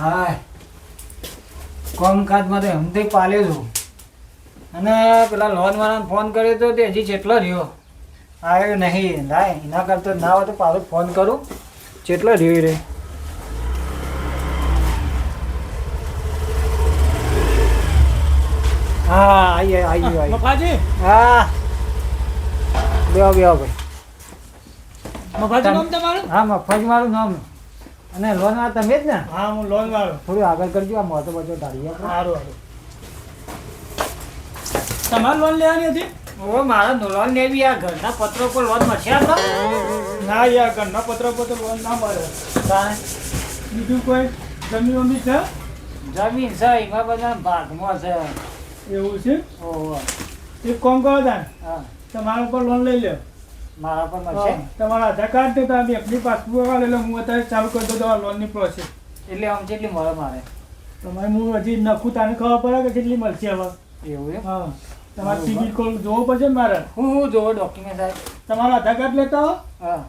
હાય. કોમકાજમાં તો એમથી પાલ્યો છું. અને પેલા લોન વાળાને ફોન કર્યો તો તે હજી જેટલો રહ્યો. આવ્યો નહીં. ના એના કરતો ના હોય તો પાછો ફોન કરું. જેટલો રહ્યો રે. હા આઈ આવી આવી હા. બેહો બેહો ભાઈ. મફાજી નામ તમારું? હા મફાજી મારું નામ. અને લોન વાળા તમે જ ને? હા હું લોન વાળો. થોડું આગળ કરજો આ મોટો બધો ઢાળી આપણે સારું સારું. તમારે લોન લેવાની હતી? ઓ મારા લોન લેવી આ ઘરના પત્રો પર લોન મળશે ના યાર ઘરના પત્ર પર તો લોન ના મળે. બીજું કોઈ જમીન વમી છે? જમીન છે એમાં બધા ભાગમાં છે. એવું છે? ઓહો. એક કોમ કરો તાન હા. તમારા ઉપર લોન લઈ લો મારા પર મળશે તમારા આધાર કાર્ડ તો તમે એફડી પાસબુક વાળા એટલે હું અત્યારે ચાલુ કરી દઉં તમારા લોનની પ્રોસેસ એટલે આમ કેટલી મળે મારે. તમારે હું હજી નખું તાને ખબર પડે કે કેટલી મળશે હવે? એવું એમ? હા. તમારે સિબિલ કોલ જોવો પડશે ને મારે? હું હું જોવો ડોક્યુમેન્ટ સાહેબ. તમારો આધાર કાર્ડ લેતા હો હા.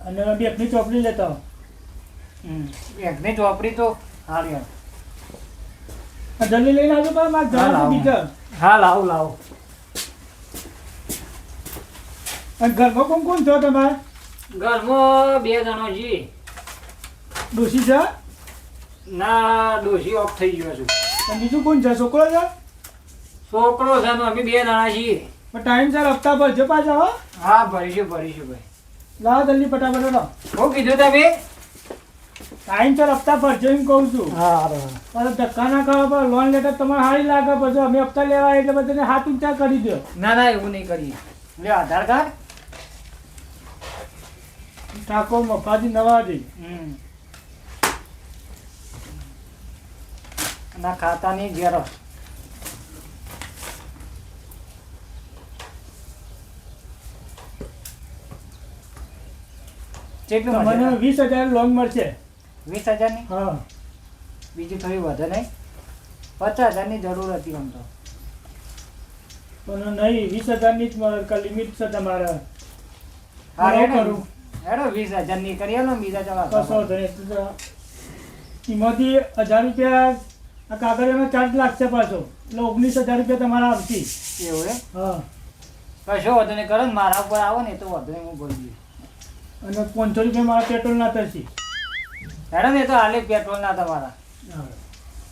અને બેંકની ચોપડી લેતા હો એકની ચોપડી તો હારી હા જલ્દી લઈને આવજો પણ મારે જવાનું બીજા. હા લાવો લાવો. અને ઘરમાં કોણ કોણ છો તમારે? ઘરમાં બે જણો છીએ. ડોશી છે? ના ડોશી ઓફ થઈ ગયો છું. અને બીજું કોણ છે? છોકરો છે? છોકરો છે ને અમે બે જણા છીએ. પણ ટાઈમ સર હપ્તા ભરજો પાછા હો. હા ભરીશું ભરીશું ભાઈ. લાવો જલ્દી ફટાફટ લો હું કીધું તમે? ટાઈમ સર હપ્તા ભરજો એમ કહું છું. હા પણ ધક્કા ના ખાવા પર લોન લેટર તમારે સારી લાગે પછી અમે હપ્તા લેવા એટલે બધાને હાથ ઊંચા કરી દો. ના ના એવું નહીં કરીએ. લે આધાર કાર્ડ? ઠાકોર મફાજી નવાજી હમ. ના ખાતાની ઝેરોક્ષ કેટલું મને વીસ હજાર લોન મળશે. વીસ હજારની? હા. બીજું થોડી વધે નહીં. પચાસ હજારની જરૂર હતી આમ તો. પણ નહીં વીસ હજારની જ લિમિટ છે તમારે. હા કરું? હેડો વીસ હજારની કરી ને બીજા કશો ચલા વાંધો નહીં. તો તો એમાંથી હજાર રૂપિયા આ કાગળિયાનો ચાર્જ લાગશે પાછો. એટલે ઓગણીસ હજાર રૂપિયા તમારા આવશે. એવું એમ? હા. કશો વધુ નહીં કરો ને મારા ઉપર આવો ને તો વધુ હું ભરી દઈશ. અને પાંચસો રૂપિયા મારા પેટ્રોલ ના થશે. હેડો ને એ તો હાલે પેટ્રોલ ના તમારા.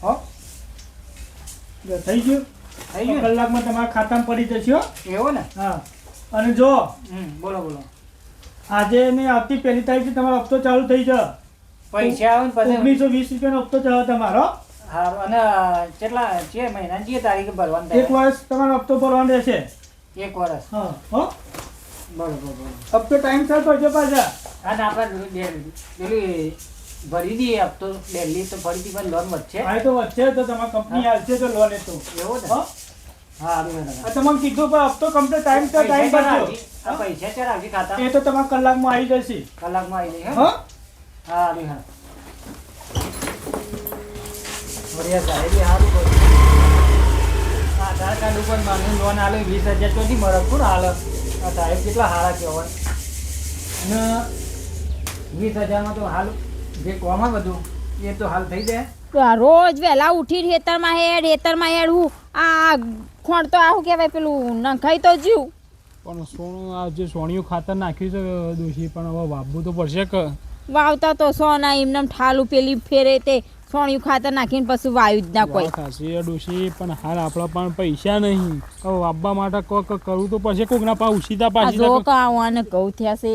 હો. થઈ ગયું? થઈ ગયું કલાકમાં તમારા ખાતામાં પડી જશે હો. એવું ને? હા. અને જો હમ બોલો બોલો. આજે ને આવતી પહેલી તારીખથી તમારો હપ્તો ચાલુ થઈ જાય પૈસા આવે ને પછી. ઓગણીસો વીસ રૂપિયાનો હપ્તો ચાલે તમારો. હા અને કેટલા છે મહિના જે તારીખે ભરવાનું એક વર્ષ તમારો હપ્તો ભરવાનો રહેશે. એક વર્ષ. હા હો. બરોબર હપ્તો ટાઈમ સર ભરજો પાછા. અને આપણે પેલી ભરી દઈએ હપ્તો ડેલી તો ફરીથી પણ લોન વધશે? હા તો વધશે તો તમારી કંપની આવશે તો લોન એ તો. એવું ને? હો. હા તમને કીધું પણ હપ્તો કમ્પ્લીટ ટાઈમ સર ટાઈમ ભરજો પૈસા ક્યારે આવશે ખાતા? એ તો તમારા કલાકમાં આવી જશે. કલાકમાં આવી જાય હો? હા સારું હેડો. બઢિયા સાહેબ સારું કર્યું. આધાર કાર્ડ ઉપર મને લોન આલે વીસ હજાર તો નહીં મળે. કોણ હાલે? આ સાહેબ કેટલા સારા કહેવાય. અને વીસ હજારમાં તો હાલ જે કોમાં બધું એ તો હાલ થઈ જાય. તો આ રોજ વહેલા ઉઠીને હેતરમાં હેડ હેતરમાં હેડ હું આ ખોણ તો આવું કહેવાય પેલું નખાઈ તો જીવ પણ સોનું આ જે સોણિયું ખાતર નાખ્યું છે દોશી પણ હવે વાવવું તો પડશે કે. વાવતા તો સોના એમને ઠાલું પેલી ફેરે તે સોણિયું ખાતર નાખીને પછી વાવી જ ના કોઈ. ખાસી ડોશી પણ હાલ આપણા પણ પૈસા નહીં. હવે વાવવા માટે કોક કરવું તો પડશે કોક ના પા ઉછીતા પાછી જો કાવાને કહું થયા છે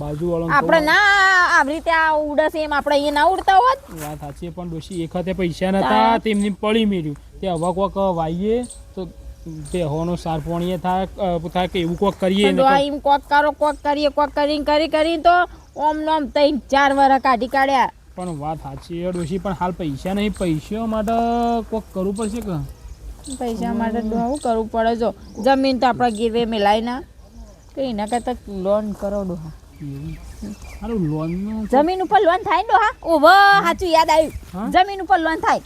બાજુ વાળો આપણે ના આવી રીતે આ ઉડે છે એમ આપણે અહીંયા ના ઉડતા હોત. વાત સાચી પણ ડોશી એક હાથે પૈસા નતા તેમની પડી મેળ્યું. તે હવા કોક વાઈએ તો તે હોનો સાર થાય થાય કે એવું કોક કરીએ એમ કોક કરો કોક કરીએ કોક કરીને કરી કરીને તો ઓમ નોમ તઈ ચાર વર કાઢી કાઢ્યા. પણ વાત સાચી છે ડોશી પણ હાલ પૈસા નહીં પૈસા માટે કોક કરવું પડશે કે? પૈસા માટે તો શું કરવું પડે જો. જમીન તો આપણા ગીરવે મેલાય ના. તો એના કરતાં લોન કરો ડોહા. સારું જમીન ઉપર લોન થાય ને ડોહા? ઓહો સાચું યાદ આવ્યું. જમીન ઉપર લોન થાય.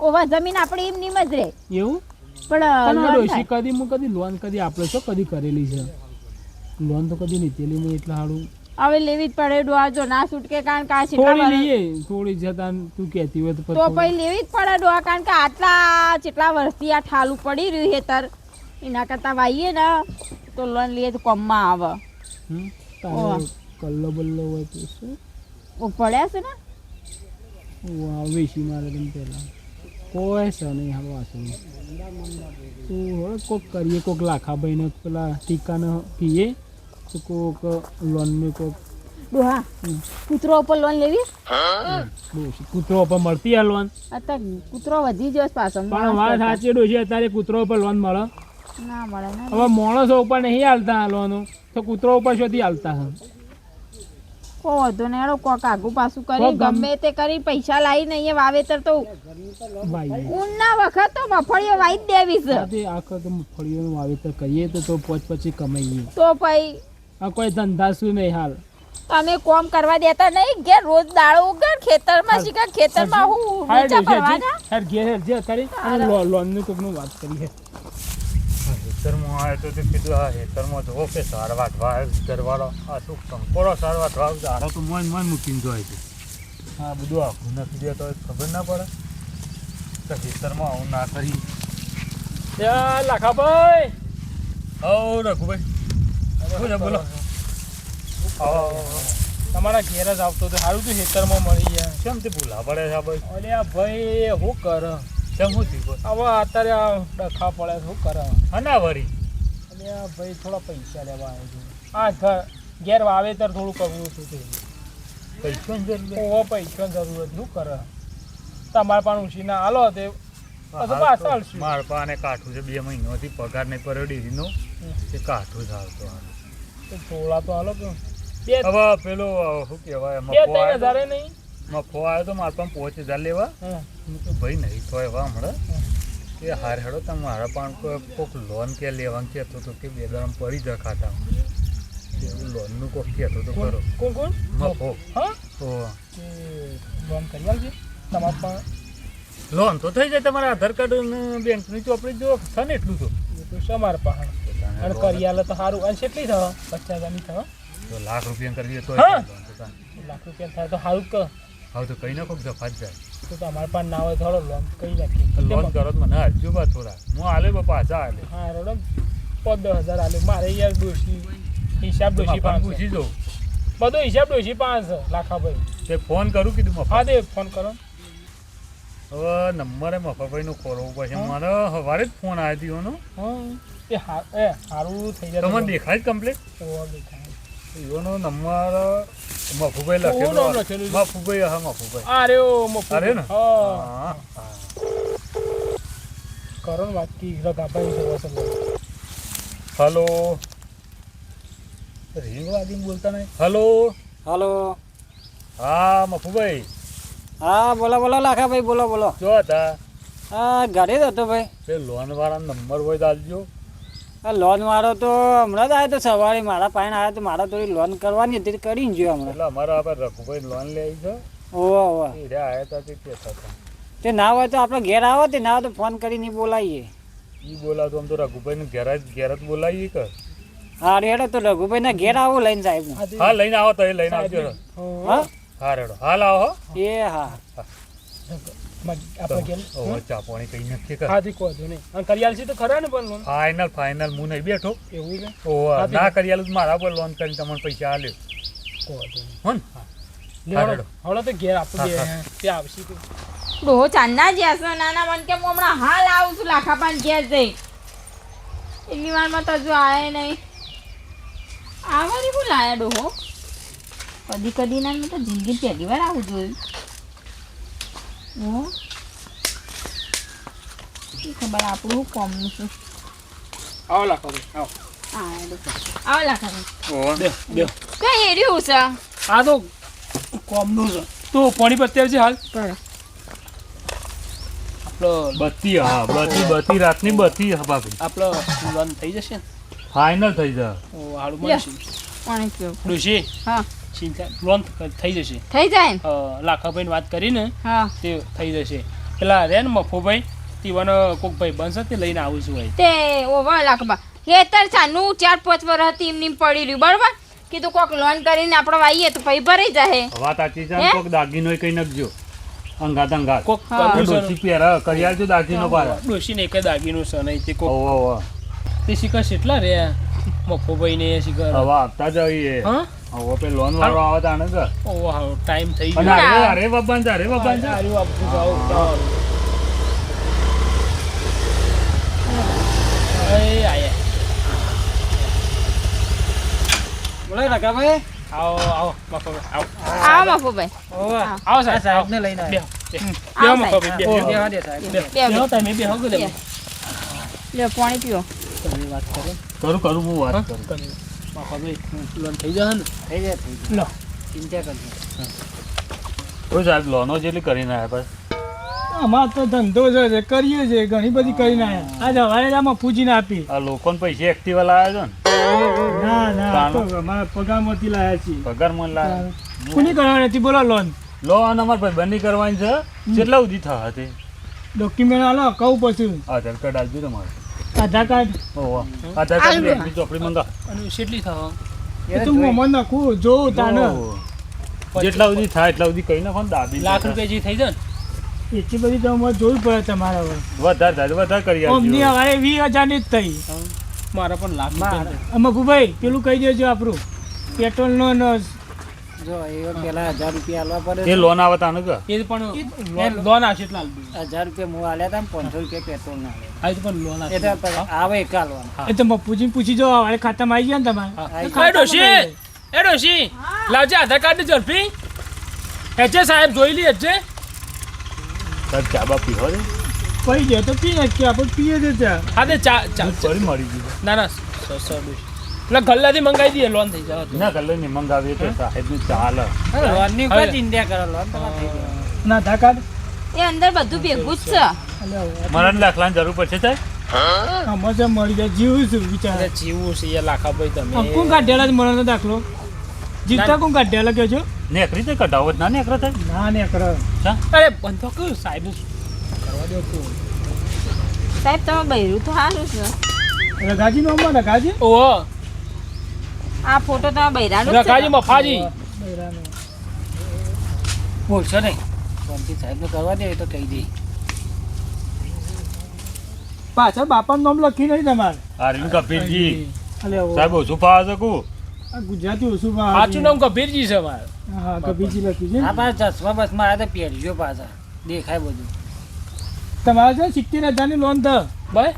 ઓવા જમીન આપણી એમ નીમ જ રહે. એવું? પણ ડોશી કદી હું કદી લોન કદી આપણે છો? કદી કરેલી છે? લોન તો કદી નહીં એટલે સારું હવે લેવી જ પડે ડોહા જો ના છૂટકે કારણ કે આ થોડી લઈએ થોડી જતા તું કહેતી હોય તો પછી તો પછી લેવી જ પડે ડોહા કારણ કે આટલા જેટલા વર્ષથી આ ઠાલું પડી રહ્યું હેતર એના કરતાં વાઈએ ને તો લોન લઈએ તો કમમાં આવે? કલ્લો બલ્લો હોય તો શું? ઓ પડ્યા છે ને? વેચી મારે તેમ પહેલા. છે નહીં હાલ વાસણ હવે કોક કરીએ કોક લાખાભાઈને પેલા ટીકાને પીએ તો કોક લોનનું કોક ડોહા. કૂતરો ઉપર લોન લેવી? કૂતરો ઉપર મળતી આ લોન? અત્યારે કૂતરો વધી ગયો પાછો પણ વાત સાચી ડોશી અત્યારે કૂતરો ઉપર લોન મળે. ના મળે હવે માણસો ઉપર નહીં હાલતા લોનો. તો કૂતરો ઉપર શોધી હાલતા હે. કો વધુ ને એનો કોક આગુ પાછું કરી ગમે તે કરી પૈસા લાવી નહીં વાવેતર તો ભાઈ. ઉનના વખત તો મફળીઓ વાઈ જ દેવી છે. આખો તો મગફળીઓનું વાવેતર કરીએ તો તો પોચ પછી કમાઈએ. તો પછી આ કોઈ ધંધા શું નહીં હાલ. તમે કોમ કરવા દેતા નહીં ઘેર રોજ દાળો ઉગર ખેતરમાં શીખા ખેતરમાં હું ડોશી, ફરવાના હેર ઘેર હેર જે કરી. અને લો- લોનનું કોકનું વાત કરીએ. હેતરમાં આવે તો કીધું આ હેતરમાં જોવો કે સાર વાટવા ઘરવાળો આ શું કંકોડો સારવાર વાટવા ઝાડો તો મન મન મૂકીને જોઈ છે. આ બધું આખું નથી દેતો તો ખબર ના પડે. તો હેતરમાં આવું ના કરી. યા લાખાભાઈ હો રઘુભાઈ. શું છે બોલો. તમારા ઘેર જ આવતો તો સારું તો ખેતરમાં મળી ગયા. કેમ તે ભૂલા પડે છે ભાઈ? અરે ભાઈ હું કરે? હવે અત્યારે આ ડખા પડે શું કરે? હના વરી અને આ ભાઈ થોડા પૈસા લેવા આવ્યો છે. આ ઘર ઘેર વાવેતર થોડું કરવું હતું તે. પૈસા ને જરૂર ઓહો પૈસા જરૂર શું કરે? તમારે પણ ઉછીના હાલો તે. માર પાને કાઠું છે બે મહિનાથી પગાર નહીં પડ્યો ડેરીનો. તે કાઠું જ હાલતો થોડા તો હાલો કે હવે પેલો શું કહેવાય બે ત્રણ હજારે નહીં. મફો આવ્યો તો મારા પાસે પાંચ હજાર લેવા. હું. તો ભાઈ નહીં તો એવા હમણાં. કે હાર હેડો તમે મારા પણ કોઈક લોન કે લેવાનું કહેતો હતો કે બે દરમ પડી જ ખાતા એવું લોનનું કોક કહેતો તો ખરો. કોણ કોણ? મફો હા? તો. લોન કરી આવજે તમારે પણ લોન તો થઈ જાય તમારા આધાર કાર્ડ બેંકની ચોપડી જો થાય ને એટલું તો. એ છે મારા પાસે અને કરી આલે તો સારું. અને કેટલી થવા પચાસ હજારની થવા તો લાખ રૂપિયા કરવી તો. લાખ રૂપિયા થાય તો સારું કે હવે તો કઈ નાખો જફા જ જાય. તો તમારે પાસે ના હોય થોડો લોન કઈ નાખી લોન કરો તો મને હજુ બા થોડા. હું હાલે બા પાછા હાલે. હા રોડો પાંચ દસ હજાર આલે મારે યાર ડોશી હિસાબ ડોશી પાંચ પૂછી દઉં બધો હિસાબ ડોશી પાંચ લાખા ભાઈ તે ફોન કરું કીધું મફા હા દે ફોન કરો. હવે નંબરે મફાભાઈનો ખોરવું પડશે. હા. મારે સવારે જ ફોન આવ્યો હતો એ સારું થઈ જાય તમને દેખાય કમ્પ્લીટ ઓ નંબર લખેલું છે? મફુભાઈ હા મફુભાઈ અરે ઓ મફુ અરે ને હા કરણ વાત કી રગા ભાઈ જોવા છે હલો રિંગ બોલતા નહીં હલો હલો હા મફુભાઈ હા બોલો બોલો લાખાભાઈ બોલો બોલો જો હતા હા ઘરે જ હતો ભાઈ તે લોન વાળા નંબર હોય આ લોન વાળો તો હમણાં જ આવ્યો તો સવારે. મારા પાસે આવ્યો તો મારા થોડી લોન કરવાની હતી તે કરીને ગયો હમણાં. એટલે અમારા આપણે રઘુભાઈ લોન લે આવી છે. ઓવા ઓવા. એ આવ્યા હતા. તે ના હોય તો આપણે ઘેર આવો તે ના હોય તો ફોન કરીને બોલાવીએ. એ બોલાવતો આમ તો રઘુભાઈને ઘેર જ ઘેર જ બોલાવીએ કે? હા રેડો તો રઘુભાઈને ઘેર આવો લઈને સાહેબ હા લઈને આવો તો એ લઈને આવજો. હા? હા રેડો. હાલ આવો એ હા. ચા પાણી કઈ નક્કી કર. હા કહો નહીં. અને કરિયાલ છે તો ખરા ને પણ લોન ફાઇનલ ફાઇનલ હું નહીં બેઠો. એવું છે? ઓહો, ના કરી મારા પર લોન કરીને તમને પૈસા આલ્યો. કહો નહીં. હો. ને? તો ઘેર આપું તે આવશે તો. ડોહો ચાંદના જ્યાં નાના મન કે હું હમણાં હાલ આવું છું લાખા પાન ઘેર જઈ. એટલી વારમાં તો હજુ આયા નહીં. આવવાની ભૂલ આયા ડોહો? કદી કદી ના મેં તો જિંદગી પહેલી વાર આવું જોયું. હો શું ખબર આપણું શું કોમનું છે આવો લાખો આવો આવો લાખા ભાઈ બે બે કઈ એર્યું છે આ તો કોમનું છે તો પાણી પત્યા છે હાલ આપણો બત્તી હા બત્તી બત્તી રાતની બત્તી હા બાપુ આપણો લોન થઈ જશે ફાઇનલ થઈ જાય ઓ હાડું મળશે પાણી પીવું ડુશી હા ચિંતા લોન થઈ જશે. થઈ જાય ને? લાખાભાઈ વાત કરીને હા. તે થઈ જશે. પેલા રે ને મફોભાઈ તીવાનો કોક ભાઈ બનશે તે લઈને આવું છું ભાઈ તે ઓવા લાખબા હેતર છાનું ચાર પાંચ વર્ષ હતી એમની પડી રહ્યું બરોબર? કીધું કોક લોન કરીને આપણે વાઈએ તો પછી ભરાઈ જાય વાત સાચી છે? કોક દાગીનો કઈ નાખજો. અંગાત અંગાત. કોક ડોસી પહેરે કરી જો દાગીનો પાડે ડોશીને એક જ દાગીનું છે નહીં તે કોક ઓવો ઓવો તે શિખર કેટલા રે? મફોભાઈ ને શિખર હવા આપતા જઈએ હા? હવે પે લોન વાળો આવે તાણે કે ઓહો હા ટાઈમ થઈ ગયો. અરે અરે બાબાન જા અરે બાબાન છે. આર્યું આપવું જાઓ જાઓ. આયે. બોલે બોલો રકાભાઈ આવો આવો. મફોભાઈ આવો આવો મફુભાઈ ભાઈ. આવો સાહેબ. ને લઈને આવ્યો. બે આવો બે બે દે સાહેબ. બે બે તમે બેહો કે બે. તમે પાણી પીઓ. તમે વાત કરો. કરું કરું હું વાત કરું. તમે લોન થઈ જશે ને? થઈ જાય થઈ જાય. લો. ચિંતા કરજો. કોઈ સાહેબ લોનો જેટલી કરીને આવ્યા બસ અમાર તો ધંધો છે કરીએ છીએ ઘણી બધી કરીને આવ્યા આજ હવારે આમાં પૂજીને આપી. આ લોકોને પૈસા એક્ટિવા લાવ્યા છો ને? ના તો. અમારા પગારમાંથી લાયા છીએ. પગાર મને લાવ્યા કોની કરવાની હતી? બોલો લોન. લોન અમારે ભાઈ બંધી કરવાની છે. કેટલા સુધી થવા હતી? ડોક્યુમેન્ટ આલો કહું પછી. આધાર કાર્ડ આપજો તમારે. આધાર કાર્ડ? ઓહો આધાર કાર્ડ બેંકની ચોપડી મંગા અને કેટલી થવા એ તો હું મન નાખું જોઉં તાને. જેટલા સુધી થાય એટલા સુધી કહી નાખો ને દાબી લાખ રૂપિયા જે થઈ જાય ને એટલી બધી તો અમારે જોવી પડે તમારે હવે. વધારે થાય વધારે કરી અમની હવે વીસ હજારની જ થઈ. મારા પણ લાખ છે. અમકુભાઈ પેલું કહી દેજો આપણું. પેટ્રોલનો ને જો. એ પેલા હજાર રૂપિયા આલવા પડે એ લોન આવે તાને કે? એ પણ લોન- લોન આવશે એટલે હજાર રૂપિયા હું આલ્યા હતા ને પાંચસો રૂપિયા પેટ્રોલ ના પણ લોન આવે એ તો પૂછી જો ખાતામાં આવી ગયા ને તમારે? એ ડોશી એ ડોશી લાવજે આધાર કાર્ડ ઝડપી. હેચે સાહેબ જોઈ લી હેચે સાહેબ ચા બા પીવો છે? પડી જાય તો પી નાખીએ આપણે પીએ છે ચા. હા તે ચા ચા. દૂધ મળી ગયું. ના ના સો સો ડોશી એટલે ગલ્લાથી મંગાવી દઈએ લોન થઈ જાય તો. ના કલરની મંગાવીએ તો સાહેબનું ચાલે લોનની હવે- કોઈ ચિંતા કરો લોન તમારે થઈ જાય ના આધાર કાર્ડ? એ અંદર બધું ભેગું જ છે. મને દાખલાની જરૂર પડશે સાહેબ? આમાં મળી જાય જીવું છું વિચાર. જીવું છે યાર લાખાભાઈ તમે. આમ કોણ કાઢેલા મળવાનો દાખલો? જીતતા કોણ કાઢેલા કહો છો? નેકરી તો કઢાવો ના નેકરા થાય ના ને કરો અરે બંધો કયું સાહેબ? કરવા દો તો. સાહેબ તમે બૈરું તો સારું છે. રઘાજી નો રઘાજી? ઓહો. આ ફોટો તમે બૈરાનો છે રખાજી ને? મફાજી. બૈરાનો. બોલશો નહીં. શાંતિ સાહેબને કરવા દે એ તો કહી દે. પાછળ બાપાનું નામ લખી નહીં તમારે. અરવિંદ કપીરજી. અલે સાહેબ ઓછું ફાવે શકું આ ગુજરાતી ઓછું ભાવ સાચું નામ કબીરજી છે મારે. હા કબીરજી લખ્યું છે આ પાછા ચશ્મા બસમાં આવ્યા તો પહેરજો પાછા. દેખાય બધું. તમારે છે સિત્તેર હજારની લોન થ ભાઈ?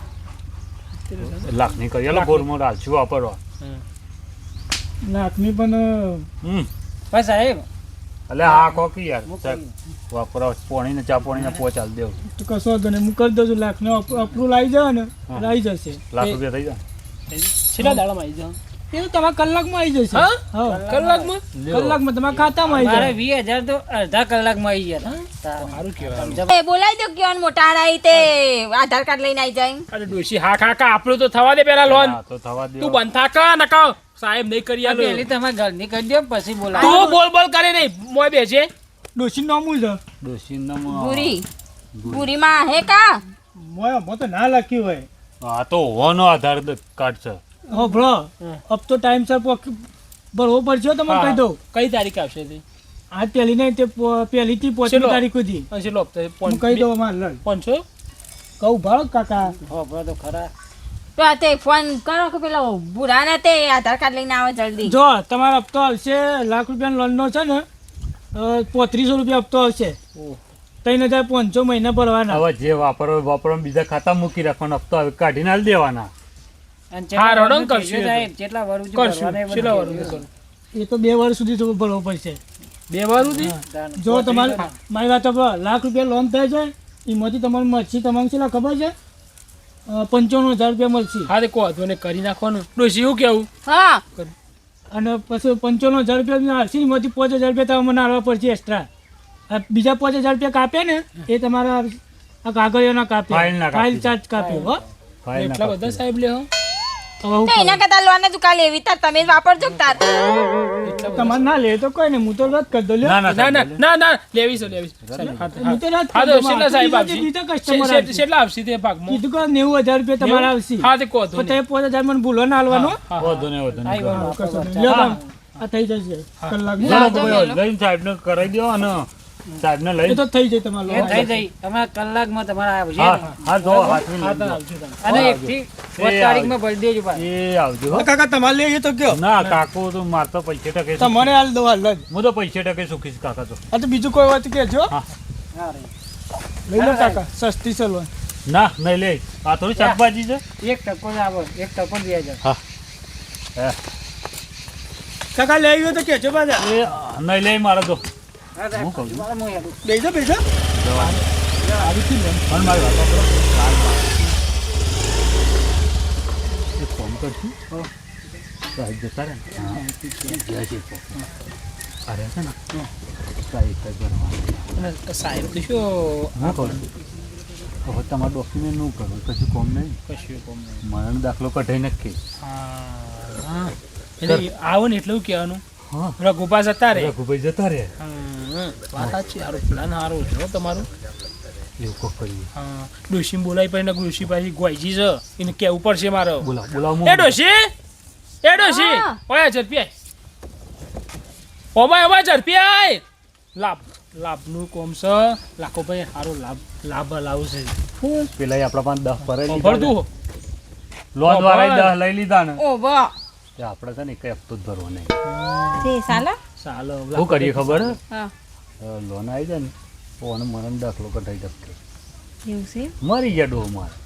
લાખની કરી આલો ગોરમોર હાલશું વાપરવા? લાખની પણ હમ. બસ સાહેબ એટલે આ કોકી યાર વાપરો પોણી ને ચા પોણી ને પોચાલ દેવ. તો કશો વાંધો નહીં હું કરી દઉં છું લાખનો અપ્રુવલ આવી જાય ને આવી જશે. લાખ રૂપિયા થઈ જાય? છેલ્લા દાડામાં આવી જાઓ. એ તો તમારા કલાકમાં આવી જશે. હા? હા. કલાકમાં? કલાકમાં તમારા ખાતામાં આવી મારે જાય. વીસ હજાર તો અડધા કલાકમાં આવી ગયા તાર. સારું કહેવાય. બોલાવી દો કેવાન મોટા તે. આધાર કાર્ડ લઈને આવી જાય. અરે ડોશી હા કાકા આપણું તો થવા દે પેલા લોન. તો થવા તું બંધા કા નકા સાહેબ નહીં કરી આલો. પહેલી તમે ઘરની કરી દો પછી બોલા તું બોલ બોલ કરે નહીં. મોય બેસે. ડોશી નો છે? પૂરી પૂરી માં હે. કા? મોય મો તો ના લખ્યું હોય. આ તો હોવાનો આધાર કાર્ડ છે. હો બ્રો. અબ તો ટાઈમ સર બરોબર હો તમને હા. કહી દઉં કઈ તારીખ આવશે તે આ પહેલી નહીં તે પહેલીથી પાંચમી. તારીખ સુધી. છેલ્લો હપ્તો? હું કહી દઉં અમારે લડ. પાંચસો કહું ભાડો કાકા? હોભળો તો ખરા. તો આ તે ફોન કરો કે પેલા ભૂરા ને તે આધાર કાર્ડ લઈને આવે જલ્દી. જો તમારો હપ્તો આવશે લાખ રૂપિયાનો લોનનો છે ને પોત્રીસો રૂપિયા હપ્તો આવશે. ત્રણ હજાર પાંચસો મહિના ભરવાના. હવે જે વાપરો વાપરો બીજા ખાતા મૂકી રાખવાનો. હપ્તો હવે કાઢીને આલી દેવાના. જેટલા રડો ને થયું એ તો. બે વર્ષ સુધી ભરવો પડશે. બે વાર જો તમારે મારી વાત લાખ રૂપિયા લોન થાય છે એમાંથી તમારે મળશે તમારે છે ખબર છે? પંચાણું હજાર રૂપિયા મળશે હા તે કહો ને કરી નાખવાનું. ડોસી એવું કેવું? હા. અને પછી પંચાણું હજાર રૂપિયા હશે એમાંથી પાંચ હજાર રૂપિયા તમે મને આવવા પડશે એક્સ્ટ્રા બીજા પાંચ હજાર રૂપિયા કાપે ને એ તમારા આ કાગળિયાના કાપે. ફાઇલ ચાર્જ કાપે હો. એટલા બધા સાહેબ લે હો હવે હું તો એના કરતા લોન જ કાલે એવી તાર તમે જ વાપરજો તાર? તમારે ના લે તો કોઈ ને હું તો રદ કરી દઉં. લ્યો. ના ના ના ના લેવી છે લેવી હા, તો રદ કરી દઉં. સાહેબ બીજા- આપશે. બીજા છે- customer છે- આવશે. છેલ્લા આપશે તે ભાગમાં કીધું કે નેવું હજાર રૂપિયા તમારા આવશે. હા તે કહો તો તે પાંચ હજાર મને ભૂલો ના હાલવાનો. વધુ ને વધુ. લ્યો આ થઈ જશે. કલાક લઈને સાહેબ ને કરાવી દો અને સાહેબને એ લઈને તો થઈ જાય તમારે એ થઈ જાય. તમારા કલાકમાં તમારા આવશે હા હા જો લઈ. તો. અને એકથી પાંચ તારીખમાં ભરી દેજો પાછું. એ આવજો હો. કાકા તમારે લઈએ તો કયો? ના કાકો તો મારતો પૈસે ટકે. તમને હાલ દો હાલ જ હું તો પૈસે ટકે સુખીશ કાકા તો. આ તો બીજું કોઈ વાત કેજો લઈ લો કાકા સસ્તી સલવાન ના નહીં લે. આ થોડી શાકભાજી છે? એક ટકો જ આવો એક ટકો જ જાય હા. હે. કાકા લઈ ગયો તો કેજો બાજા એ નહીં લે મારે તો. હા. હું કહું છું. હું મારી વાત. એક ફોન કરશું સાહેબ જતા રહે જય અરે છે ને સાહેબ અને સાહેબ શું હું કહું હવે તમારે ડોક્યુમેન્ટનું કરો કશું કોમ નહીં કશું કોમ નહીં. મરણ દાખલો કઢાઈ નક્કી હા એટલે આવો ને એટલું કહેવાનું હા પેલા જતા રે રઘુભાઈ જતા રહે હમ, વાત સાચી સારું પ્લાન સારું છે તમારું. એવું કોક હા ડોશી બોલાવી પડે ડોશી પાછી ગોઈજી છે એને કેવું પડશે મારો? બોલાવ એ ડોશી! એ ડોશી. ઓય ઝડપી આય. ઓમાય ઓમાય ઝડપી આય. લાભ લાભનું કોમ છે. લાખો ભાઈ સારો લાભ લાભ લાવશે પેલા આપણા પાસે દસ પર ભરતું લોન વાળા દસ લઈ લીધા ને. ઓ વાહ આપણે છે ને એક હપ્તો જ ભરવો નહીં. તે સાલા? ચાલો શું કરીએ ખબર? હે? લોન આવી જાય ને તો આને મરણ દાખલો કઢાઈ દે એવું છે? મરી ગયા ડો મારે.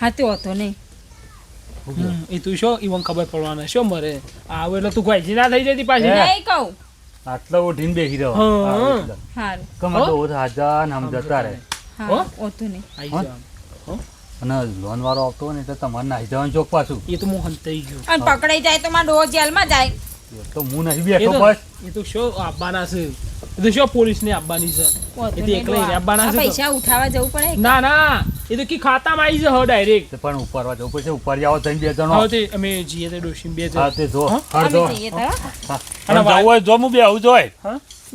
હા તે હતો નહીં એ તું શું? ઈવન ખબર પડવાના. શું મરે? આવે એટલે તું ગોઈજી ના થઈ જતી પાછી? નહીં કહું. આટલો ઉઠીને બેસી રહ્યો હા. આવો એકદમ. સારું ગમે તો ઓછા હાજા ને આમ જતા રહે. હો? ઓતું નહીં. આઈ જાવ અને લોન વાળો આવતો હોય ને એટલે તમારે નાહી જવાનું ચોક પાછું. એ તો હું હંતાઈ ગયો. અને પકડાઈ જાય તો મારો ડો જેલમાં જાય. તો હું નહીં બેઠો બસ. એ તો શું આપવાના છે? એ તો શું પોલીસ ને આપવાની છે? એ તો એકલા ડોહા. છે પૈસા ઉઠાવવા જવું પડે ના ના. એ તો કી ખાતામાં આવી જશે ડાયરેક્ટ પણ ઉપરવા જવું પડશે. ઉપર આવો થઈને બે જણો. હવે તે અમે જીએ તે ડોશી બે હા તે જો. હા? હા જો. તો. અને જવું જો હું બે આવું જોય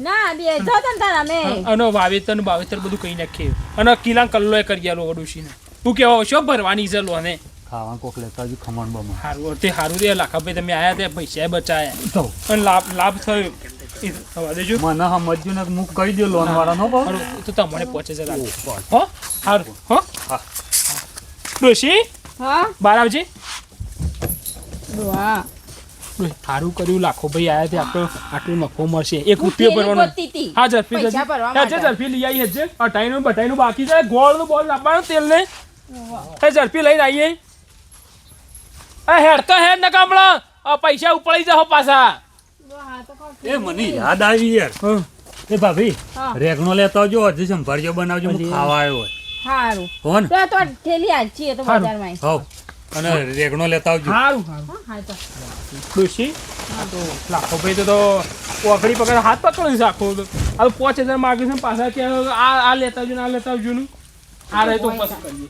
ના બે જો તન તાર અમે. અને વાવેતર ને બાવેતર બધું કઈ નાખીએ. અને કિલા કલ્લો કરી આલો ડોશીને. તું કેવો શું ભરવાની છે લોને ખાવાનું કોક લેતા આવજો ખમણ બમણ. સારું તે સારું રે લાખાભાઈ તમે આયા તે પૈસા બચાયા. તો. અને લાભ લાભ થયો. મને સમજ્યું ને કે હું કહી દઉં લોન વાળાનો ભાવ તો તમને પહોંચે છે હો હારું હો. હા. ડોશી? હા? બાર આવજે. ડોહા ડોશી, કર્યું લાખો ભાઈ આયા તે આટલો આટલો નફો મળશે. એક રૂપિયો હું ભરવાનો. હા ઝડપી હા, જે. ઝડપી લઈ આવી હજે અટાઈનું બટાઈનું બાકી છે. ગોળનું બોલ નાખવાનું તેલ ને એ ઝડપી લઈને આવીએ હેડ તો હેડ ને કામળા આ પૈસા ઉપડી જાઓ પાછા. એ મને યાદ આવી યાર. એ ભાભી રેગનો લેતા આવજો હજી સંભાળજો બનાવજો હું ખાવા આવ્યો હોય. સારું કોણ તો તો થેલી આજી તો બજારમાં હો અને રેગનો લેતા આવજો. સારું સારું હા હા તો. ડોશી? હા તો લાખો ભાઈ તો ઓકડી પકડ હાથ પકડી આખો તો. આ તો પાંચ હજાર માગ્યું છે પાછા ત્યાં આ આ લેતા આવજો આ લેતા આવજો નું. આ રહે તો પછી કરીએ.